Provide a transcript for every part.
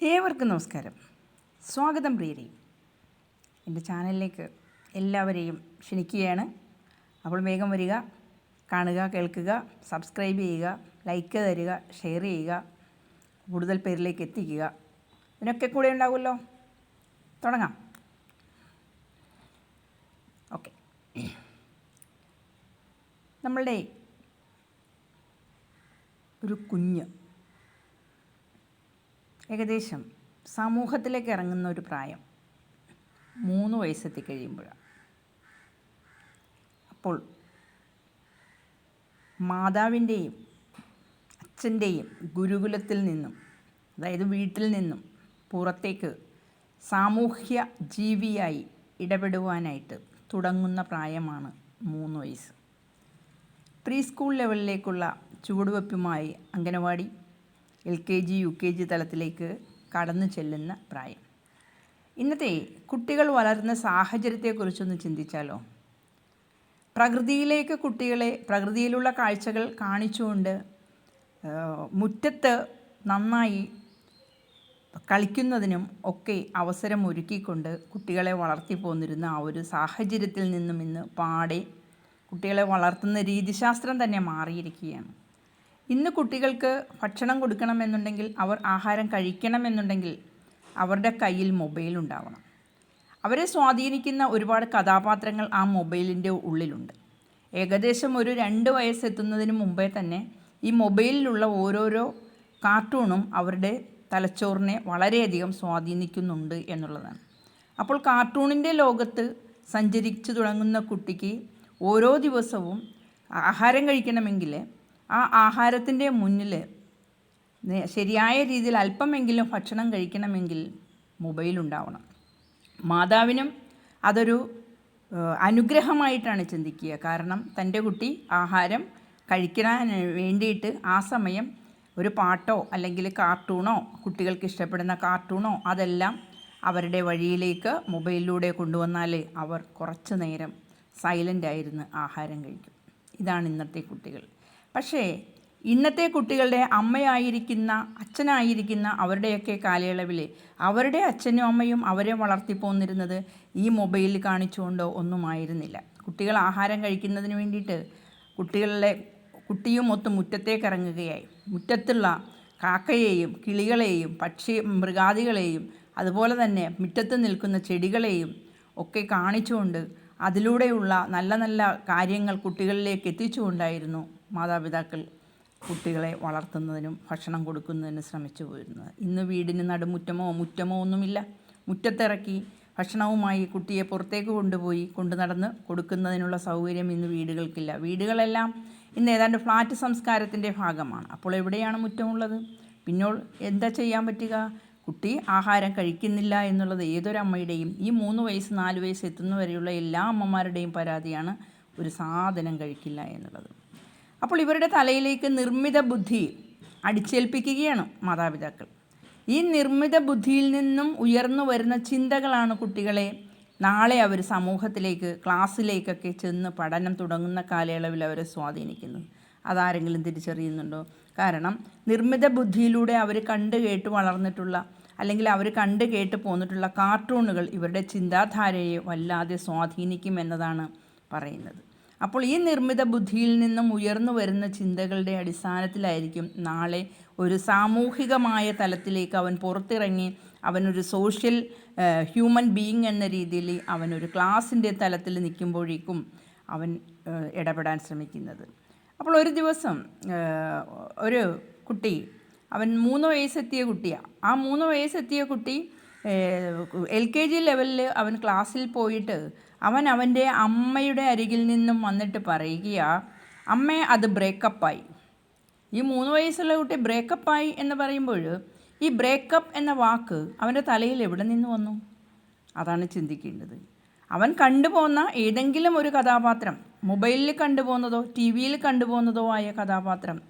ഏവർക്കും നമസ്കാരം. സ്വാഗതം പ്രിയരെ. എന്റെ ചാനലിലേക്ക് എല്ലാവരെയും ക്ഷണിക്കുകയാണ്. അപ്പോൾ വേഗം വരിക കാണുക കേൾക്കുക സബ്സ്ക്രൈബ് ചെയ്യുക ലൈക്ക് തരിക ഷെയർ ചെയ്യുക കൂടുതൽ പേരിലേക്ക് എത്തിക്കുക. ഇതിനൊക്കെ കൂടെ ഉണ്ടാവുമല്ലോ തുടങ്ങാം. ഓക്കെ. നമ്മളുടെ ഒരു കുഞ്ഞ് ഏകദേശം സമൂഹത്തിലേക്ക് ഇറങ്ങുന്ന ഒരു പ്രായം. മൂന്ന് വയസ്സെത്തി കഴിയുമ്പോഴാണ് അപ്പോൾ മാതാവിന്റെയും അച്ഛന്റെയും ഗുരുകുലത്തിൽ നിന്നും അതായത് വീട്ടിൽ നിന്നും പുറത്തേക്ക് സാമൂഹ്യ ജീവിയായി ഇടപെടുവാനായിട്ട് തുടങ്ങുന്ന പ്രായമാണ് മൂന്ന് വയസ്സ്. പ്രീ സ്കൂൾ ലെവലിലേക്കുള്ള ചുവടുവെപ്പുമായി anganwadi L K G U K G തലത്തിലേക്ക് കടന്നു ചെല്ലുന്ന പ്രായം. ഇന്നത്തെ കുട്ടികൾ വളരുന്ന സാഹചര്യത്തെക്കുറിച്ചൊന്ന് ചിന്തിച്ചാലോ? പ്രകൃതിയിലേക്ക് കുട്ടികളെ പ്രകൃതിയിലുള്ള കാഴ്ചകൾ കാണിച്ചുകൊണ്ട് മുറ്റത്ത് നന്നായി കളിക്കുന്നതിനും ഒക്കെ അവസരം ഒരുക്കിക്കൊണ്ട് കുട്ടികളെ വളർത്തി പോന്നിരുന്ന ആ ഒരു സാഹചര്യത്തിൽ നിന്നും ഇന്ന് പാടെ കുട്ടികളെ വളർത്തുന്ന രീതിശാസ്ത്രം തന്നെ മാറിയിരിക്കുകയാണ്. ഇന്ന് കുട്ടികൾക്ക് ഭക്ഷണം കൊടുക്കണമെന്നുണ്ടെങ്കിൽ അവർ ആഹാരം കഴിക്കണമെന്നുണ്ടെങ്കിൽ അവരുടെ കയ്യിൽ മൊബൈൽ ഉണ്ടാവണം. അവരെ സ്വാധീനിക്കുന്ന ഒരുപാട് കഥാപാത്രങ്ങൾ ആ മൊബൈലിന്റെ ഉള്ളിലുണ്ട്. ഏകദേശം ഒരു രണ്ട് വയസ്സെത്തുന്നതിന് മുമ്പേ തന്നെ ഈ മൊബൈലിലുള്ള ഓരോരോ കാർട്ടൂണും അവരുടെ തലച്ചോറിനെ വളരെയധികം സ്വാധീനിക്കുന്നുണ്ട് എന്നുള്ളതാണ്. അപ്പോൾ കാർട്ടൂണിന്റെ ലോകത്ത് സഞ്ചരിച്ചു തുടങ്ങുന്ന കുട്ടിക്ക് ഓരോ ദിവസവും ആഹാരം കഴിക്കണമെങ്കിൽ ആ ആഹാരത്തിന്റെ മുന്നിൽ ശരിയായ രീതിയിൽ അല്പമെങ്കിലും ഭക്ഷണം കഴിക്കണമെങ്കിൽ മൊബൈൽ ഉണ്ടാവണം. മാതാവിനും അതൊരു അനുഗ്രഹമായിട്ടാണ് ചിന്തിക്കുക. കാരണം തന്റെ കുട്ടി ആഹാരം കഴിക്കാൻ വേണ്ടിയിട്ട് ആ സമയം ഒരു പാട്ടോ അല്ലെങ്കിൽ കാർട്ടൂണോ കുട്ടികൾക്ക് ഇഷ്ടപ്പെടുന്ന കാർട്ടൂണോ അതെല്ലാം അവരുടെ വഴിയിലേക്ക് മൊബൈലിലൂടെ കൊണ്ടുവന്നാൽ അവർ കുറച്ച് നേരം സൈലന്റ് ആയിരുന്ന് ആഹാരം കഴിക്കും. ഇതാണ് ഇന്നത്തെ കുട്ടികൾ. പക്ഷേ ഇന്നത്തെ കുട്ടികളുടെ അമ്മയായിരിക്കുന്ന അച്ഛനായിരിക്കുന്ന അവരുടെയൊക്കെ കാലയളവിൽ അവരുടെ അച്ഛനും അമ്മയും അവരെ വളർത്തിപ്പോന്നിരുന്നത് ഈ മൊബൈലിൽ കാണിച്ചുകൊണ്ടോ ഒന്നുമായിരുന്നില്ല. കുട്ടികൾ ആഹാരം കഴിക്കുന്നതിന് വേണ്ടിയിട്ട് കുട്ടികളുടെ കുട്ടിയും ഒത്ത് മുറ്റത്തേക്ക് ഇറങ്ങുകയായി മുറ്റത്തുള്ള കാക്കയെയും കിളികളെയും പക്ഷി മൃഗാദികളെയും അതുപോലെ തന്നെ മുറ്റത്ത് നിൽക്കുന്ന ചെടികളെയും ഒക്കെ കാണിച്ചുകൊണ്ട് അതിലൂടെയുള്ള നല്ല നല്ല കാര്യങ്ങൾ കുട്ടികളിലേക്ക് എത്തിച്ചുകൊണ്ടായിരുന്നു മാതാപിതാക്കൾ കുട്ടികളെ വളർത്തുന്നതിനും ഭക്ഷണം കൊടുക്കുന്നതിനും ശ്രമിച്ചു പോയിരുന്നത് ഇന്ന് വീടിന് നടുമുറ്റമോ മുറ്റമോ ഒന്നുമില്ല. മുറ്റത്തിറക്കി ഭക്ഷണവുമായി കുട്ടിയെ പുറത്തേക്ക് കൊണ്ടുപോയി കൊണ്ടു നടന്ന് കൊടുക്കുന്നതിനുള്ള സൗകര്യം ഇന്ന് വീടുകൾക്കില്ല. വീടുകളെല്ലാം ഇന്ന് ഏതാണ്ട് ഫ്ലാറ്റ് സംസ്കാരത്തിന്റെ ഭാഗമാണ്. അപ്പോൾ എവിടെയാണ് മുറ്റമുള്ളത്? പിന്നോൾ എന്താ ചെയ്യാൻ പറ്റുക? കുട്ടി ആഹാരം കഴിക്കുന്നില്ല എന്നുള്ളത് ഏതൊരമ്മയുടെയും ഈ മൂന്ന് വയസ്സ് നാല് വയസ്സ് എത്തുന്നവരെയുള്ള എല്ലാ അമ്മമാരുടെയും പരാതിയാണ് ഒരു സാധനം കഴിക്കില്ല എന്നുള്ളത്. അപ്പോൾ ഇവരുടെ തലയിലേക്ക് നിർമ്മിത ബുദ്ധി അടിച്ചേൽപ്പിക്കുകയാണ് മാതാപിതാക്കൾ. ഈ നിർമ്മിത ബുദ്ധിയിൽ നിന്നും ഉയർന്നു വരുന്ന ചിന്തകളാണ് കുട്ടികളെ നാളെ അവർ സമൂഹത്തിലേക്ക് ക്ലാസ്സിലേക്കൊക്കെ ചെന്ന് പഠനം തുടങ്ങുന്ന കാലയളവിൽ അവരെ സ്വാധീനിക്കുന്നത് അതാരെങ്കിലും തിരിച്ചറിയുന്നുണ്ടോ? കാരണം നിർമ്മിത ബുദ്ധിയിലൂടെ അവർ കണ്ട് കേട്ട് വളർന്നിട്ടുള്ള അല്ലെങ്കിൽ അവർ കണ്ട് കേട്ട് പോന്നിട്ടുള്ള കാർട്ടൂണുകൾ ഇവരുടെ ചിന്താധാരയെ വല്ലാതെ സ്വാധീനിക്കുമെന്നതാണ് പറയുന്നത്. അപ്പോൾ ഈ നിർമ്മിത ബുദ്ധിയിൽ നിന്നും ഉയർന്നു വരുന്ന ചിന്തകളുടെ അടിസ്ഥാനത്തിലായിരിക്കും നാളെ ഒരു സാമൂഹികമായ തലത്തിലേക്ക് അവൻ പുറത്തിറങ്ങി അവനൊരു സോഷ്യൽ ഹ്യൂമൻ ബീയിങ് എന്ന രീതിയിൽ അവനൊരു ക്ലാസിന്റെ തലത്തിൽ നിൽക്കുമ്പോഴേക്കും അവൻ ഇടപെടാൻ ശ്രമിക്കുന്നത്. അപ്പോൾ ഒരു ദിവസം ഒരു കുട്ടി അവൻ മൂന്ന് വയസ്സെത്തിയ കുട്ടിയാണ് ആ മൂന്ന് വയസ്സെത്തിയ കുട്ടി എൽ കെ ജി ലെവലിൽ അവൻ ക്ലാസ്സിൽ പോയിട്ട് അവൻ അവന്റെ അമ്മയുടെ അരികിൽ നിന്നും വന്നിട്ട് പറയുകയാണ് അമ്മ അത് ബ്രേക്കപ്പായി. ഈ മൂന്ന് വയസ്സുള്ള കുട്ടി ബ്രേക്കപ്പായി എന്ന് പറയുമ്പോൾ ഈ ബ്രേക്കപ്പ് എന്ന വാക്ക് അവന്റെ തലയിൽ എവിടെ നിന്ന് വന്നു? അതാണ് ചിന്തിക്കേണ്ടത്. അവൻ കണ്ടുപോകുന്ന ഏതെങ്കിലും ഒരു കഥാപാത്രം മൊബൈലിൽ കണ്ടുപോകുന്നതോ ടി വിയിൽ കണ്ടുപോകുന്നതോ ആയ കഥാപാത്രം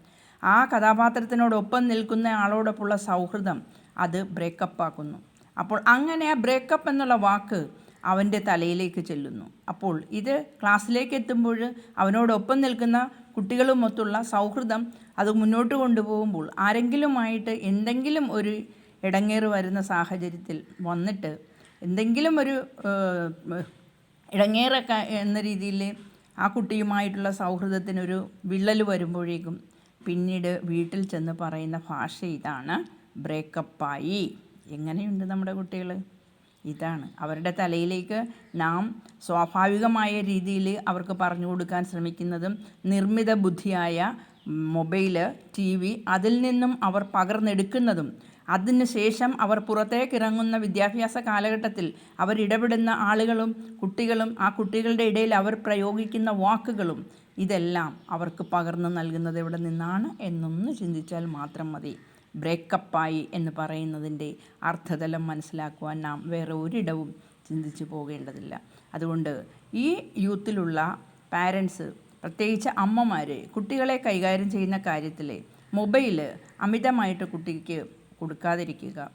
ആ കഥാപാത്രത്തിനോടൊപ്പം നിൽക്കുന്ന ആളോടൊപ്പമുള്ള സൗഹൃദം അത് ബ്രേക്കപ്പ് ആക്കുന്നു അപ്പോൾ അങ്ങനെ ആ ബ്രേക്കപ്പ് എന്നുള്ള വാക്ക് അവന്റെ തലയിലേക്ക് ചെല്ലുന്നു. അപ്പോൾ ഇത് ക്ലാസ്സിലേക്ക് എത്തുമ്പോൾ അവനോടൊപ്പം നിൽക്കുന്ന കുട്ടികളുമൊത്തുള്ള സൗഹൃദം അത് മുന്നോട്ട് കൊണ്ടുപോകുമ്പോൾ ആരെങ്കിലുമായിട്ട് എന്തെങ്കിലും ഒരു ഇടങ്ങേറ് വരുന്ന സാഹചര്യത്തിൽ വന്നിട്ട് എന്തെങ്കിലും ഒരു ഇടങ്ങേറൊക്കെ എന്ന രീതിയിൽ ആ കുട്ടിയുമായിട്ടുള്ള സൗഹൃദത്തിനൊരു വിള്ളൽ വരുമ്പോഴേക്കും പിന്നീട് വീട്ടിൽ ചെന്ന് പറയുന്ന ഭാഷ ഇതാണ് ബ്രേക്കപ്പായി എങ്ങനെയുണ്ട് നമ്മുടെ കുട്ടികൾ ഇതാണ്. അവരുടെ തലയിലേക്ക് നാം സ്വാഭാവികമായ രീതിയിൽ അവർക്ക് പറഞ്ഞു കൊടുക്കാൻ ശ്രമിക്കുന്നതും നിർമ്മിത ബുദ്ധിയായ മൊബൈൽ ടി വി അതിൽ നിന്നും അവർ പകർന്നെടുക്കുന്നതും അതിനുശേഷം അവർ പുറത്തേക്ക് ഇറങ്ങുന്ന വിദ്യാഭ്യാസ കാലഘട്ടത്തിൽ അവരിടപെടുന്ന ആളുകളും കുട്ടികളും ആ കുട്ടികളുടെ ഇടയിൽ അവർ പ്രയോഗിക്കുന്ന വാക്കുകളും ഇതെല്ലാം അവർക്ക് പകർന്നു നൽകുന്നത് എവിടെ നിന്നാണ് എന്നൊന്ന് ചിന്തിച്ചാൽ മാത്രം മതി. ബ്രേക്കപ്പായി എന്ന് പറയുന്നതിന്റെ അർത്ഥതലം മനസ്സിലാക്കുവാൻ നാം വേറെ ഒരിടവും ചിന്തിച്ചു പോകേണ്ടതില്ല. അതുകൊണ്ട് ഈ യൂത്തിലുള്ള പാരൻസ് പ്രത്യേകിച്ച് അമ്മമാർ കുട്ടികളെ കൈകാര്യം ചെയ്യുന്ന കാര്യത്തിൽ മൊബൈൽ അമിതമായിട്ട് കുട്ടിക്ക് കൊടുക്കാതിരിക്കുക.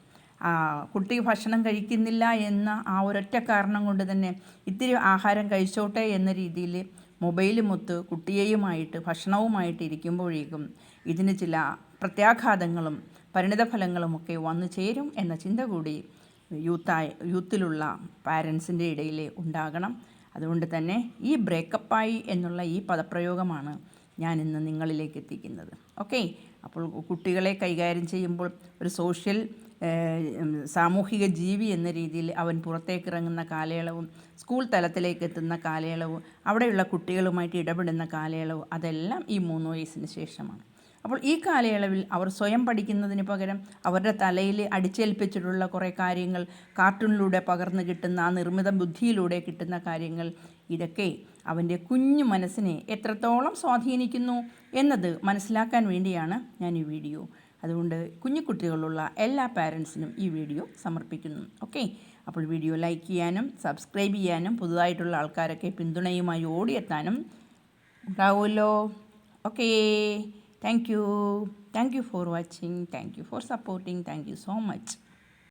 കുട്ടി ഭക്ഷണം കഴിക്കുന്നില്ല എന്ന ആ ഒരൊറ്റ കാരണം കൊണ്ട് തന്നെ ഇത്തിരി ആഹാരം കഴിച്ചോട്ടെ എന്ന രീതിയിൽ മൊബൈലുമൊത്ത് കുട്ടിയെയുമായിട്ട് ഭക്ഷണവുമായിട്ട് ഇരിക്കുമ്പോഴേക്കും ഇതിന് ചില പ്രത്യാഘാതങ്ങളും പരിണിതഫലങ്ങളുമൊക്കെ വന്നു ചേരും എന്ന ചിന്ത കൂടി യൂത്തായ യൂത്തിലുള്ള പാരൻസിന്റെ ഇടയിൽ ഉണ്ടാകണം. അതുകൊണ്ട് തന്നെ ഈ ബ്രേക്കപ്പായി എന്നുള്ള ഈ പദപ്രയോഗമാണ് ഞാൻ ഇന്ന് നിങ്ങളിലേക്ക് എത്തിക്കുന്നത്. ഓക്കെ? അപ്പോൾ കുട്ടികളെ കൈകാര്യം ചെയ്യുമ്പോൾ ഒരു സോഷ്യൽ സാമൂഹിക ജീവി എന്ന രീതിയിൽ അവൻ പുറത്തേക്ക് ഇറങ്ങുന്ന കാലയളവും സ്കൂൾ തലത്തിലേക്ക് എത്തുന്ന കാലയളവും അവിടെയുള്ള കുട്ടികളുമായിട്ട് ഇടപെടുന്ന കാലയളവും അതെല്ലാം ഈ മൂന്ന് വയസ്സിന് ശേഷമാണ്. അപ്പോൾ ഈ കാലയളവിൽ അവർ സ്വയം പഠിക്കുന്നതിന് പകരം അവരുടെ തലയിൽ അടിച്ചേൽപ്പിച്ചിട്ടുള്ള കുറേ കാര്യങ്ങൾ കാർട്ടൂണിലൂടെ പകർന്നു കിട്ടുന്ന ആ നിർമ്മിത ബുദ്ധിയിലൂടെ കിട്ടുന്ന കാര്യങ്ങൾ ഇതൊക്കെ അവന്റെ കുഞ്ഞു മനസ്സിനെ എത്രത്തോളം സ്വാധീനിക്കുന്നു എന്നത് മനസ്സിലാക്കാൻ വേണ്ടിയാണ് ഞാൻ ഈ വീഡിയോ. അതുകൊണ്ട് കുഞ്ഞു കുട്ടികളുള്ള എല്ലാ പാരൻസിനും ഈ വീഡിയോ സമർപ്പിക്കുന്നു. ഓക്കെ? അപ്പോൾ വീഡിയോ ലൈക്ക് ചെയ്യാനും സബ്സ്ക്രൈബ് ചെയ്യാനും പുതുതായിട്ടുള്ള ആൾക്കാരൊക്കെ പിന്തുണയുമായി ഓടിയെത്താനും ഉണ്ടാവുമല്ലോ. Okay? Thank you. Thank you for watching. Thank you for supporting. Thank you so much.